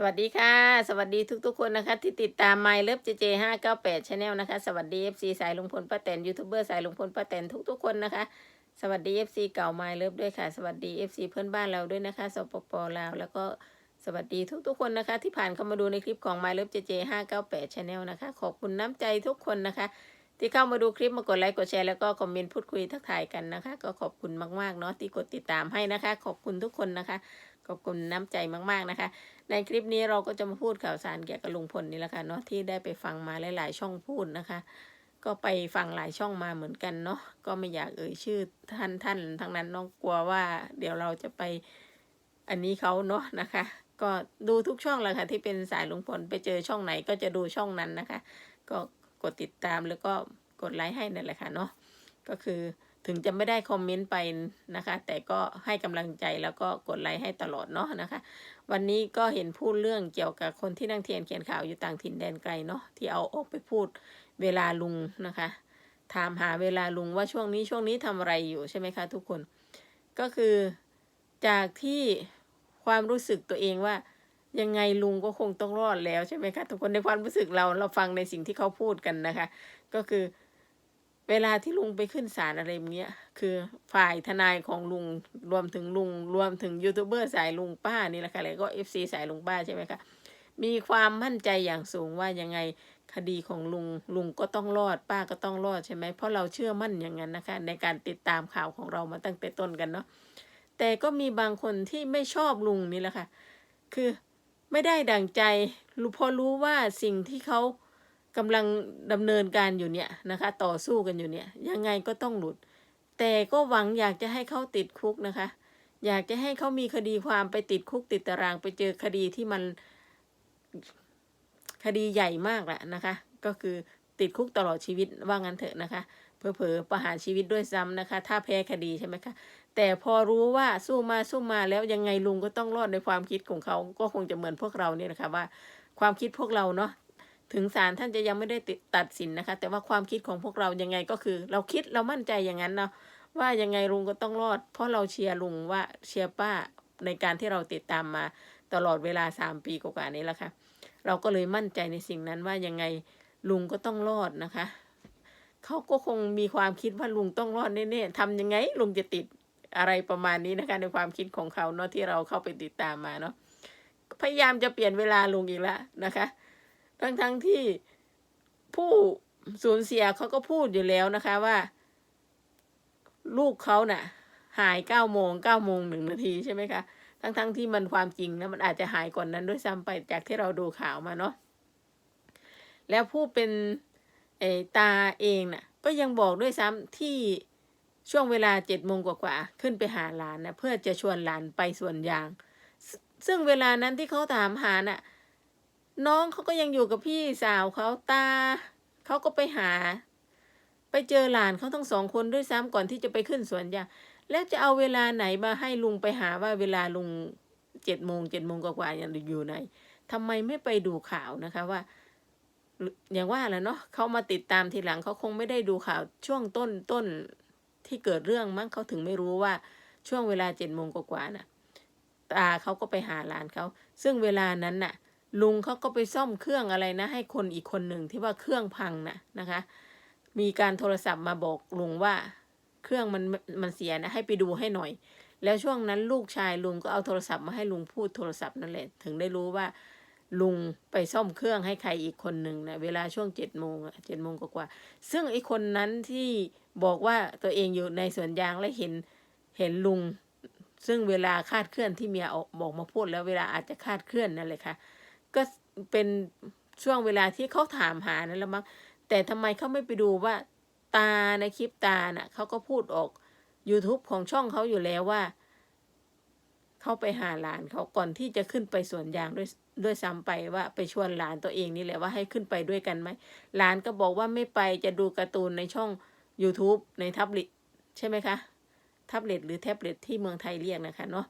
สวัสดีค่ะ สวัสดีทุกๆคนนะคะ ที่ติดตาม My Love JJ 598 Channel นลนะคะ สวัสดี FC สายลุงพลป้าแตนยูทูบเบอร์สายลุงพลป้าแตนทุกๆคนนะคะ สวัสดี FC เก่า My Love ด้วยค่ะ สวัสดี FC เพื่อนบ้านเราด้วยนะคะสปปลาวแล้วก็สวัสดีทุกๆคนนะคะ ที่ผ่านเข้ามาดูในคลิปของ My Love JJ 598 Channel นะคะ ขอบคุณน้ำใจทุกคนนะคะ ที่เข้ามาดูคลิปมากดไลค์กดแชร์แล้วก็คอมเมนต์พูดคุยทักทายกันนะคะ ก็ขอบคุณมากๆเนาะที่กดติดตามให้นะคะ ขอบคุณทุกคนนะคะ ขอบคุณน้ำใจมากๆนะคะ ในคลิปนี้เราก็จะมาพูดข่าวสารเกี่ยวกับลุงพลนี่แหละค่ะเนาะที่ได้ไปฟังมาหลายๆช่องพูดนะคะ ก็ไปฟังหลายช่องมาเหมือนกันเนาะก็ไม่อยากเอ่ยชื่อท่านท่านทั้งนั้นน้องกลัวว่า เดี๋ยวเราจะไปอันนี้เขาเนาะนะคะ ก็ดูทุกช่องเลยค่ะ ที่เป็นสายลุงพลไปเจอช่องไหนก็จะดูช่องนั้นนะคะ ก็กดติดตามแล้วก็กดไลค์ให้นั่นแหละค่ะเนาะก็คือ ถึงจะไม่ได้คอมเมนต์ไปนะคะ แต่ก็ให้กำลังใจแล้วก็กดไลค์ให้ตลอดเนาะนะคะ วันนี้ก็เห็นพูดเรื่องเกี่ยวกับคนที่นั่งเทียนเขียนข่าวอยู่ต่างถิ่นแดนไกลเนาะที่เอาออกไปพูดเวลาลุงนะคะ ถามหาเวลาลุงว่าช่วงนี้ช่วงนี้ทำอะไรอยู่ใช่ไหมคะทุกคน ก็คือจากที่ความรู้สึกตัวเองว่ายังไงลุงก็คงต้องรอดแล้วใช่ไหมคะทุกคนในความรู้สึกเราเราฟังในสิ่งที่เขาพูดกันนะคะ ก็คือ เวลาที่ลุงไปขึ้นศาลอะไรแบบเนี้ย คือฝ่ายทนายของลุงรวมถึงลุง รวมถึงยูทูบเบอร์สายลุงป้านี่แหละค่ะแล้วก็เอฟซีสายลุงป้าใช่ไหมคะมีความมั่นใจอย่างสูงว่ายังไงคดีของลุงลุงก็ต้องรอดป้าก็ต้องรอดใช่ไหมเพราะเราเชื่อมั่นอย่างนั้นนะคะ ในการติดตามข่าวของเรามาตั้งแต่ต้นกันเนาะแต่ก็มีบางคนที่ไม่ชอบลุงนี่แหละค่ะ คือไม่ได้ดั่งใจรู้พอรู้ว่าสิ่งที่เขา กำลังดำเนินการอยู่เนี่ยนะคะ ต่อสู้กันอยู่เนี่ย ยังไงก็ต้องหลุด แต่ก็หวังอยากจะให้เขาติดคุกนะคะ อยากจะให้เขามีคดีความไปติดคุกติดตารางไปเจอคดีที่มันคดีใหญ่มากแหละนะคะ ก็คือติดคุกตลอดชีวิตว่างั้นเถอะนะคะเผลอๆประหารชีวิตด้วยซ้ำนะคะ ถ้าแพ้คดีใช่ไหมคะแต่พอรู้ว่าสู้มาสู้มาแล้วยังไงลุงก็ต้องรอดในความคิดของเขาก็คงจะเหมือนพวกเราเนี่ยนะคะว่า ความคิดพวกเราเนาะ ถึงศาลท่านจะยังไม่ได้ตัดสินนะคะ แต่ว่าความคิดของพวกเรายังไงก็คือ เราคิดเรามั่นใจอย่างนั้นเนาะว่ายังไงลุงก็ต้องรอด เพราะเราเชียร์ลุงว่าเชียร์ป้าในการที่เราติดตามมาตลอดเวลาสามปีกว่านี้แล้วค่ะ เราก็เลยมั่นใจในสิ่งนั้นว่ายังไงลุงก็ต้องรอดนะคะเขาก็คงมีความคิดว่าลุงต้องรอดแน่ๆทำยังไงลุงจะติดอะไรประมาณนี้นะคะ ในความคิดของเขาเนาะที่เราเข้าไปติดตามมาเนาะพยายามจะเปลี่ยนเวลาลุงอีกแล้วนะคะ ทั้งๆทที่ผู้สูญเสียเขาก็พูดอยู่แล้วนะคะว่า ลูกเขาน่ะ หายเก้าโมงเก้าโมงหนึ่งนาทีใช่ไหมคะ ทั้งๆทที่มันความจริงนะมันอาจจะหายก่อนนั้นด้วยซ้ำไปจากที่เราดูข่าวมาเนาะแล้วผู้เป็นเอตาเองน่ะ ก็ยังบอกด้วยซ้ำที่ช่วงเวลาเจ็ดโมงกว่าๆขึ้นไปหาหลานนะเพื่อจะชวนหลานไปสวนยางซซึ่งเวลานั้นที่เขาถามหาน่ะ น้องเขาก็ยังอยู่กับพี่สาวเขาตาเขาก็ไปหา ไปเจอหลานเขาทั้งสองคนด้วยซ้ำก่อนที่จะไปขึ้นสวนยางแล้วจะเอาเวลาไหนมาให้ลุงไปหาว่าเวลาลุงเจ็ดโมงเจ็ดโมงกว่าๆยังอยู่ไหนทำไมไม่ไปดูข่าวนะคะว่า อย่างว่าแหละเนาะเขามาติดตามทีหลังเขาคงไม่ได้ดูข่าวช่วงต้นต้นที่เกิดเรื่องมั้งเขาถึงไม่รู้ว่าช่วงเวลาเจ็ดโมงกว่าๆน่ะตาเขาก็ไปหาหลานเขา ซึ่งเวลานั้นน่ะ ลุงเขาก็ไปซ่อมเครื่องอะไรนะ ให้คนอีกคนหนึ่งที่ว่าเครื่องพังนะนะคะ มีการโทรศัพท์มาบอกลุงว่า เครื่องมันมันเสียนะ ให้ไปดูให้หน่อย แล้วช่วงนั้นลูกชายลุงก็เอาโทรศัพท์มาให้ลุงพูดโทรศัพท์นั่นแหละถึงได้รู้ว่า ลุงไปซ่อมเครื่องให้ใครอีกคนหนึ่งนะเวลาช่วงเจ็ดโมงเจ็ดโมงกว่าๆซึ่งไอ้คนนั้นที่บอกว่าตัวเองอยู่ในสวนยางและเห็นเห็นลุง ซึ่งเวลาคาดเคลื่อนที่เมียออกบอกมาพูดแล้วเวลาอาจจะคาดเคลื่อนนั่นเลยค่ะ ก็เป็นช่วงเวลาที่เขาถามหานั่นแหละมั้งแต่ทำไมเขาไม่ไปดูว่าตาในคลิปตาน่ะเขาก็พูดออก YouTube ของช่องเขาอยู่แล้วว่า เขาไปหาหลานเขาก่อนที่จะขึ้นไปสวนยางด้วยด้วยซ้ำไปว่าไปชวนหลานตัวเองนี่แหละว่าให้ขึ้นไปด้วยกันไหมหลานก็บอกว่าไม่ไปจะดูการ์ตูนในช่อง YouTube ในแท็บเล็ตใช่ไหมคะแท็บเล็ตหรือแท็บเล็ตที่เมืองไทยเรียกนะคะเนาะ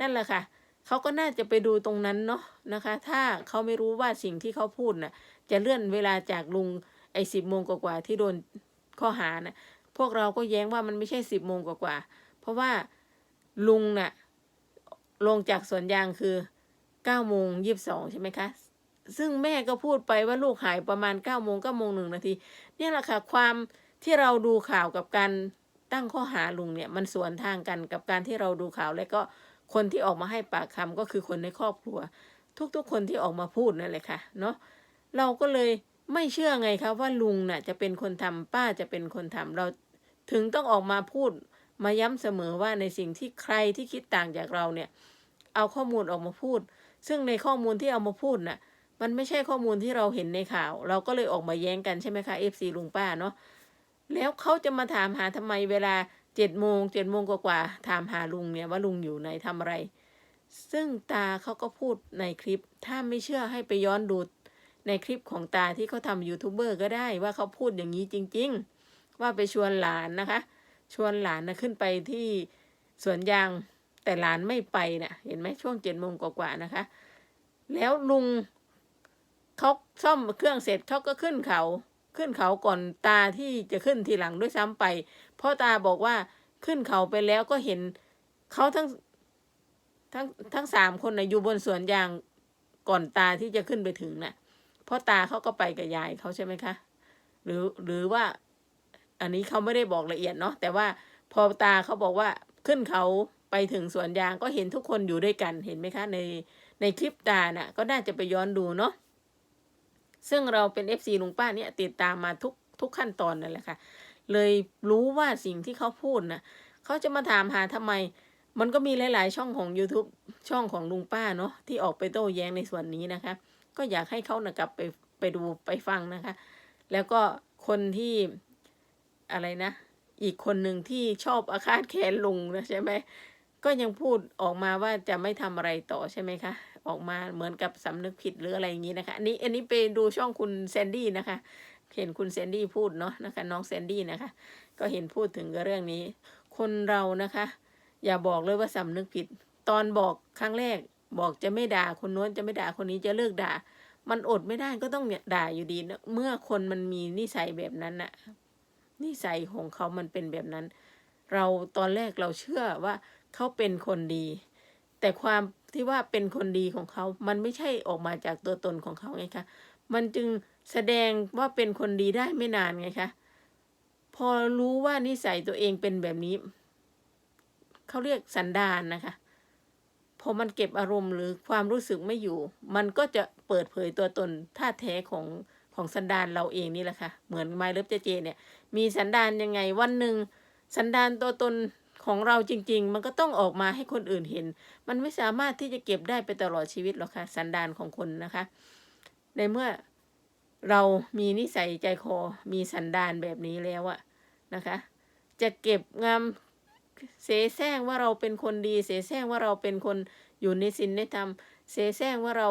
นั่นแหละค่ะ เขาก็น่าจะไปดูตรงนั้นเนาะนะคะ ถ้าเขาไม่รู้ว่าสิ่งที่เขาพูดน่ะ จะเลื่อนเวลาจากลุงไอ้สิบโมงกว่าๆที่โดนข้อหาน่ะ พวกเราก็แย้งว่ามันไม่ใช่สิบโมงกว่าๆเพราะว่าลุงน่ะลงจากสวนยางคือเก้าโมงยี่สิบสองใช่ไหมคะ ซึ่งแม่ก็พูดไปว่าลูกหายประมาณเก้าโมงเก้าโมงหนึ่งนาทีนี่แหละค่ะความที่เราดูข่าวกับการตั้งข้อหาลุงเนี่ย มันสวนทางกันกับการที่เราดูข่าวและก็ คนที่ออกมาให้ปากคำก็คือคนในครอบครัว ทุกๆ คนที่ออกมาพูดนั่นแหละค่ะเนาะเราก็เลยไม่เชื่อไงคะว่าลุงน่ะจะเป็นคนทำป้าจะเป็นคนทำเราถึงต้องออกมาพูดมาย้ำเสมอว่าในสิ่งที่ใครที่คิดต่างจากเราเนี่ย เอาข้อมูลออกมาพูด ซึ่งในข้อมูลที่เอามาพูดน่ะ มันไม่ใช่ข้อมูลที่เราเห็นในข่าว เราก็เลยออกมาแย้งกันใช่ไหมคะเอฟซีลุงป้าเนาะแล้วเขาจะมาถามหาทำไมเวลา เจ็ดโมงเจ็ดโมงกว่าๆถามหาลุงเนี่ยว่าลุงอยู่ไหนทำอะไร ซึ่งตาเขาก็พูดในคลิป ถ้าไม่เชื่อให้ไปย้อนดูในคลิปของตาที่เขาทำยูทูบเบอร์ก็ได้ว่าเขาพูดอย่างนี้จริง ๆ ว่าไปชวนหลานนะคะ ชวนหลานนะขึ้นไปที่สวนยางแต่หลานไม่ไปเนะ่ะ เห็นไหมช่วงเจ็ดโมงกว่าๆนะคะ แล้วลุงเขาซ่อมเครื่องเสร็จเขาก็ขึ้นเขา ขึ้นเขาก่อนตาที่จะขึ้นทีหลังด้วยซ้ำไป พราะตาบอกว่าขึ้นเขาไปแล้วก็เห็นเขาทั้งทั้งทั้งสามคนนะอยู่บนสวนยางก่อนตาที่จะขึ้นไปถึงนะ่ะพราะตาเขาก็ไปกับยายเขาใช่ไหมคะ หรือหรือว่า อันนี้เขาไม่ได้บอกละเอียดเนาะแต่ว่าพอตาเขาบอกว่าขึ้นเขาไปถึงสวนยางก็เห็นทุกคนอยู่ด้วยกันเห็นไหมคะ ในในคลิปตาน่ะ ก็น่าจะไปย้อนดูเนาะซึ่งเราเป็นเอฟซีลุงป้าเนี่ยติดตามมาทุกทุกขั้นตอนนั่นแหละค่ะ เลยรู้ว่าสิ่งที่เขาพูดนะเขาจะมาถามหาทำไม มันก็มีหลาย ๆ ช่องของ YouTube ช่องของลุงป้าเนาะที่ออกไปโต้แย้งในส่วนนี้นะคะ ก็อยากให้เขานะกลับไปไปดูไปฟังนะคะ แล้วก็คนที่อะไรนะ อีกคนหนึ่งที่ชอบอาฆาตแค้นลุงนะใช่ไหมก็ยังพูดออกมาว่าจะไม่ทำอะไรต่อใช่ไหมคะ ออกมาเหมือนกับสำนึกผิดหรืออะไรอย่างนี้นะคะอันนี้อันนี้ไปดูช่องคุณแซนดี้นะคะ เห็นคุณแซนดี้พูดเนาะนะคะ น้องแซนดี้นะคะ ก็เห็นพูดถึงเรื่องนี้ คนเรานะคะ อย่าบอกเลยว่าสำนึกผิด ตอนบอกครั้งแรกบอกจะไม่ด่าคนโน้นจะไม่ด่าคนนี้จะเลิกด่า มันอดไม่ได้ก็ต้องด่าอยู่ดีนะเมื่อคนมันมีนิสัยแบบนั้นน่ะ นิสัยของเขามันเป็นแบบนั้น เราตอนแรกเราเชื่อว่าเขาเป็นคนดี แต่ความที่ว่าเป็นคนดีของเขา มันไม่ใช่ออกมาจากตัวตนของเขาไงคะ มันจึง แสดงว่าเป็นคนดีได้ไม่นานไงคะ พอรู้ว่านิสัยตัวเองเป็นแบบนี้ เขาเรียกสันดานนะคะ พอมันเก็บอารมณ์หรือความรู้สึกไม่อยู่ มันก็จะเปิดเผยตัวตนท่าแท้ของของสันดานเราเองนี่แหละค่ะ เหมือนไมล์เลิฟเจเจเนี่ย มีสันดานยังไงวันหนึ่งสันดานตัวตนของเราจริง ๆ มันก็ต้องออกมาให้คนอื่นเห็น มันไม่สามารถที่จะเก็บได้ไปตลอดชีวิตหรอกค่ะ สันดานของคนนะคะ ในเมื่อ เรามีนิสัยใจคอมีสันดานแบบนี้แล้วอะนะคะ จะเก็บงามเสแสร้งว่าเราเป็นคนดี เสแสร้งว่าเราเป็นคนอยู่ในศีลในธรรม เสแสร้งว่าเรา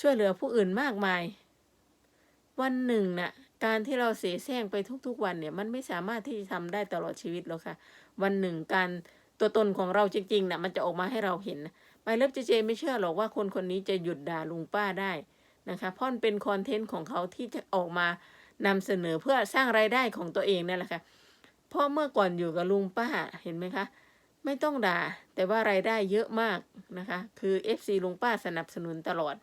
ช่วยเหลือผู้อื่นมากมาย วันหนึ่งน่ะการที่เราเสแสร้งไปทุกๆวันเนี่ย มันไม่สามารถที่จะทำได้ตลอดชีวิตหรอกค่ะ วันหนึ่งการตัวตนของเราจริงๆน่ะมันจะออกมาให้เราเห็นไปเลิฟเจเจไม่เชื่อหรอกว่าคนคนนี้จะหยุดด่าลุงป้าได้ นะคะเพราะมันเป็นคอนเทนต์ของเขาที่จะออกมานำเสนอเพื่อสร้างรายได้ของตัวเองนั่นแหละค่ะเพราะเมื่อก่อนอยู่กับลุงป้าเห็นไหมคะ ไม่ต้องด่า แต่ว่ารายได้เยอะมากนะคะ คือ FC ลุงป้าสนับสนุนตลอด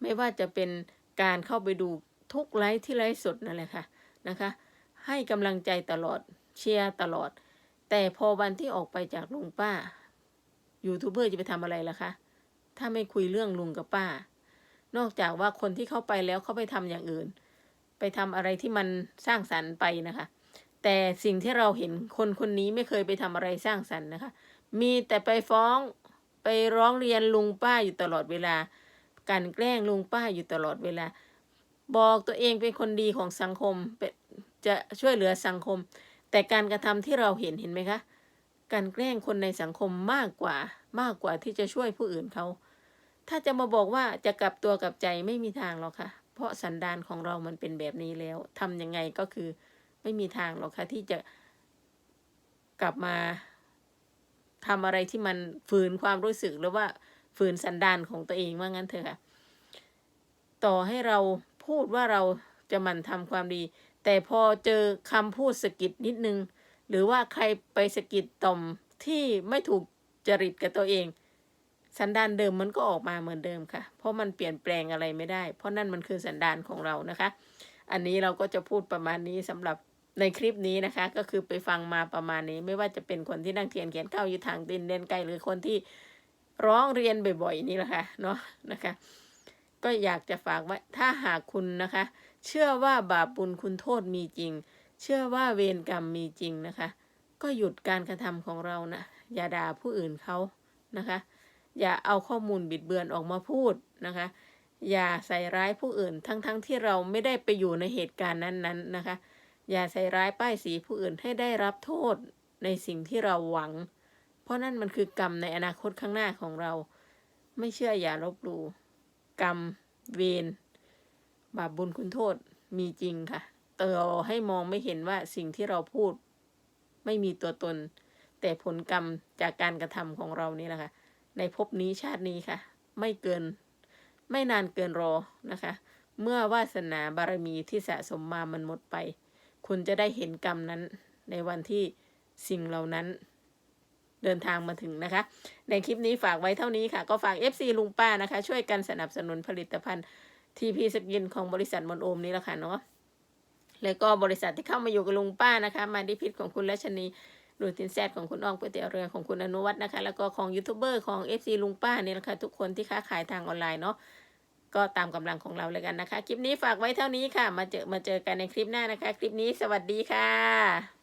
ไม่ว่าจะเป็นการเข้าไปดูทุกไลฟ์ที่ไลฟ์สดนั่นแหละค่ะนะคะ ให้กำลังใจตลอดเชียร์ตลอด แต่พอวันที่ออกไปจากลุงป้ายูทูบเบอร์จะไปทำอะไรล่ะคะถ้าไม่คุยเรื่องลุงกับป้า นอกจากว่าคนที่เข้าไปแล้วเขาไปทำอย่างอื่น ไปทำอะไรที่มันสร้างสรรค์ไปนะคะ แต่สิ่งที่เราเห็นคนคนนี้ไม่เคยไปทำอะไรสร้างสรรค์นะคะ มีแต่ไปฟ้องไปร้องเรียนลุงป้าอยู่ตลอดเวลา การแกล้งลุงป้าอยู่ตลอดเวลา บอกตัวเองเป็นคนดีของสังคมจะช่วยเหลือสังคม แต่การกระทำที่เราเห็นเห็นไหมคะ การแกล้งคนในสังคมมากกว่ามากกว่าที่จะช่วยผู้อื่นเขา ถ้าจะมาบอกว่าจะกลับตัวกลับใจไม่มีทางหรอกค่ะ เพราะสันดานของเรามันเป็นแบบนี้แล้วทำยังไงก็คือไม่มีทางหรอกค่ะ ที่จะกลับมาทำอะไรที่มันฝืนความรู้สึกหรือว่าฝืนสันดานของตัวเองว่างั้นเถอะค่ะ ต่อให้เราพูดว่าเราจะหมั่นทำความดี แต่พอเจอคำพูดสะกิดนิดนึง หรือว่าใครไปสะกิดต่อมที่ไม่ถูกจริตกับตัวเอง สันดานเดิมมันก็ออกมาเหมือนเดิมค่ะ เพราะมันเปลี่ยนแปลงอะไรไม่ได้ เพราะนั่นมันคือสันดานของเรานะคะ อันนี้เราก็จะพูดประมาณนี้สำหรับในคลิปนี้นะคะ ก็คือไปฟังมาประมาณนี้ ไม่ว่าจะเป็นคนที่นั่งเทียนเขียนเข้าอยู่ทางดินเดนไกลหรือคนที่ร้องเรียนบ่อยๆนี่แหละค่ะเนาะนะคะ ก็อยากจะฝากไว้ถ้าหากคุณนะคะ เชื่อว่าบาปบุญคุณโทษมีจริง เชื่อว่าเวรกรรมมีจริงนะคะ ก็หยุดการกระทำของเรานะอย่าด่าผู้อื่นเขานะคะ อย่าเอาข้อมูลบิดเบือนออกมาพูดนะคะ อย่าใส่ร้ายผู้อื่นทั้งๆทที่เราไม่ได้ไปอยู่ในเหตุการณ์นั้นๆนะคะ อย่าใส่ร้ายป้ายสีผู้อื่นให้ได้รับโทษในสิ่งที่เราหวัง เพราะนั่นมันคือกรรมในอนาคตข้างหน้าของเรา ไม่เชื่ออย่าลบหลู่กรรมเวรบาปบุญคุณโทษมีจริงค่ะแต่เราให้มองไม่เห็นว่าสิ่งที่เราพูด ไม่มีตัวตน แต่ผลกรรมจากการกระทำของเรานี่แหละค่ะ ในภพนี้ชาตินี้ค่ะ ไม่เกิน ไม่นานเกินรอนะคะ เมื่อวาสนาบารมีที่สะสมมามันหมดไป คุณจะได้เห็นกรรมนั้นในวันที่สิ่งเหล่านั้นเดินทางมาถึงนะคะ ในคลิปนี้ฝากไว้เท่านี้ค่ะ ก็ฝาก FC ลุงป้านะคะ ช่วยกันสนับสนุนผลิตภัณฑ์ TP สกินของบริษัทมนโอมนี่ละค่ะเนาะแล้วก็บริษัทที่เข้ามาอยู่กับลุงป้านะคะ มาดิพิษของคุณรัชนี ดูทินแซดของคุณอ้องก๋วยเตี๋ยวเรือของคุณอนุวัฒน์นะคะ แล้วก็ของยูทูบเบอร์ของ FC ลุงป้าเนี่ยนะคะทุกคนที่ค้าขายทางออนไลน์เนาะก็ตามกำลังของเราเลยกันนะคะ คลิปนี้ฝากไว้เท่านี้ค่ะ มาเจอมาเจอกันในคลิปหน้านะคะ คลิปนี้สวัสดีค่ะ